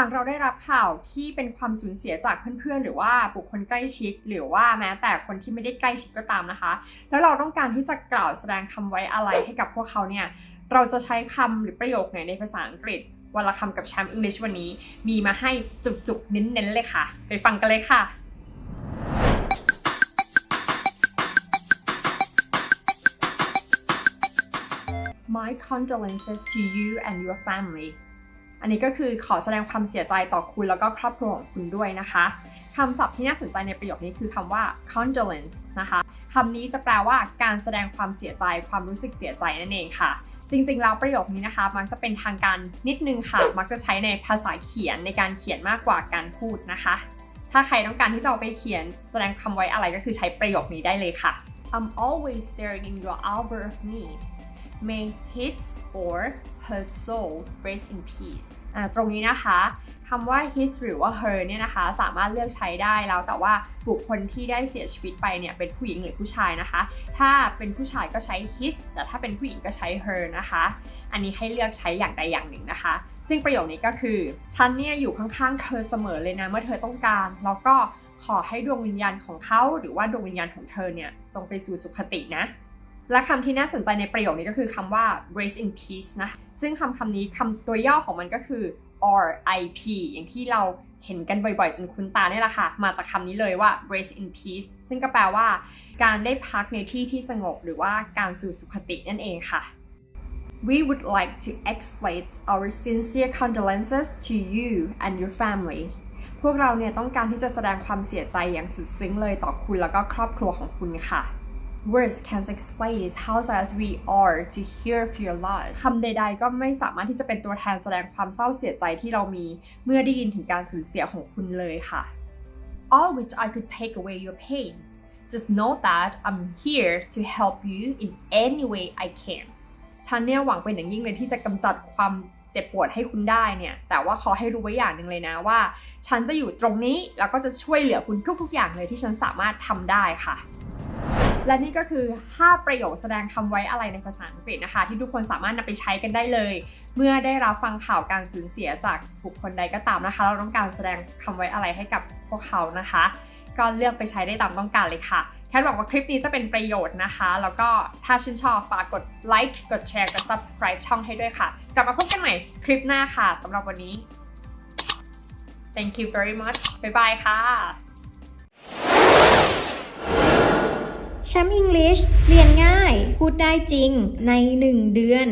หากเราได้รับข่าวที่เป็นความสูญเสียจากเพื่อนๆ หรือว่าบุคคลใกล้ชิด หรือว่าแม้แต่คนที่ไม่ได้ใกล้ชิดก็ตามนะคะ แล้วเราต้องการที่จะกล่าวแสดงคำไว้อะไรให้กับพวกเขาเนี่ย เราจะใช้คำหรือประโยคไหนในภาษาอังกฤษวันละคำกับแชมป์อังกฤษวันนี้ มีมาให้จุกๆเน้นๆเลยค่ะ ไปฟังกันเลยค่ะ My condolences to you and your family อันนี้ก็คือขอแสดงความเสียใจต่อคุณแล้วก็ครอบครัวของคุณด้วยนะคะคำศัพท์ที่น่าสนใจในประโยคนี้คือคำว่า condolence นะคะคำนี้จะแปลว่าการแสดงความเสียใจ ความรู้สึกเสียใจนั่นเองค่ะ จริงๆแล้วประโยคนี้นะคะ มักจะเป็นทางการนิดนึงค่ะ มักจะใช้ในภาษาเขียนในการเขียนมากกว่าการพูดนะคะ ถ้าใครต้องการที่จะเอาไปเขียนแสดงคำไว้อะไรก็คือใช้ประโยคนี้ได้เลยค่ะ I'm always there in your hour of need May his or her soul rest in peace อ่าตรงนี้นะคะคำว่า his หรือว่า her เนี่ยนะคะ สามารถเลือกใช้ได้แล้ว แต่ว่าบุคคลที่ได้เสียชีวิตไปเนี่ยเป็นผู้หญิงหรือผู้ชายนะคะ ถ้าเป็นผู้ชายก็ใช้ his แต่ถ้าเป็นผู้หญิงก็ใช้ her นะคะ อันนี้ให้เลือกใช้อย่างใดอย่างหนึ่งนะคะ ซึ่งประโยคนี้ก็คือ ฉันเนี่ยอยู่ข้างๆเธอเสมอเลยนะเมื่อเธอต้องการ แล้วก็ขอให้ดวงวิญญาณของเขา หรือว่าดวงวิญญาณของเธอเนี่ยจงไปสู่สุขตินะ และคำที่น่าสนใจในประโยคนี้ก็คือคำว่า rest in peace นะคะซึ่งคำคำนี้คำตัวย่อของมันก็คือ RIP อย่างที่เราเห็นกันบ่อยๆ จนคุ้นตาเนี่ยแหละค่ะ มาจากคำนี้เลยว่า rest in peace ซึ่งก็แปลว่าการได้พักในที่ที่สงบหรือว่าการสู่สุขตินั่นเองค่ะ We would like to express our sincere condolences to you and your family พวกเราเนี่ยต้องการที่จะแสดงความเสียใจอย่างสุดซึ้งเลยต่อคุณแล้วก็ครอบครัวของคุณค่ะ Words can't explain how sad we are to hear of your loss คำใดๆ ก็ไม่สามารถที่จะเป็นตัวแทนแสดงความเศร้าเสียใจที่เรามีเมื่อได้ยินถึงการสูญเสียของคุณเลยค่ะ All which I could take away your pain just know that I'm here to help you in any way I can ฉันเนี่ยหวังเป็นอย่างยิ่งเลยที่จะกำจัดความเจ็บปวดให้คุณได้เนี่ย แต่ว่าขอให้รู้ไว้อย่างหนึ่งเลยนะว่า ฉันจะอยู่ตรงนี้แล้วก็จะช่วยเหลือคุณทุกๆอย่างเลยที่ฉันสามารถทำได้ค่ะ และนี่ก็คือ 5 ประโยคแสดงคำไว้อะไรในภาษาอังกฤษนะคะ ที่ทุกคนสามารถนำไปใช้กันได้เลย เมื่อได้รับฟังข่าวการสูญเสียจากบุคคลใดก็ตามนะคะ เราต้องการแสดงคำไว้อะไรให้กับพวกเขานะคะ ก็เลือกไปใช้ได้ตามต้องการเลยค่ะแค่บอกว่าคลิปนี้จะเป็นประโยชน์นะคะ แล้วก็ถ้าชื่นชอบฝากกดไลค์กดแชร์กด subscribe ช่องให้ด้วยค่ะ กลับมาพบกันใหม่คลิปหน้าค่ะสำหรับวันนี้ thank you very much บ๊ายบายค่ะ แชมป์อังกฤษเรียนง่าย พูดได้จริงใน 1 เดือน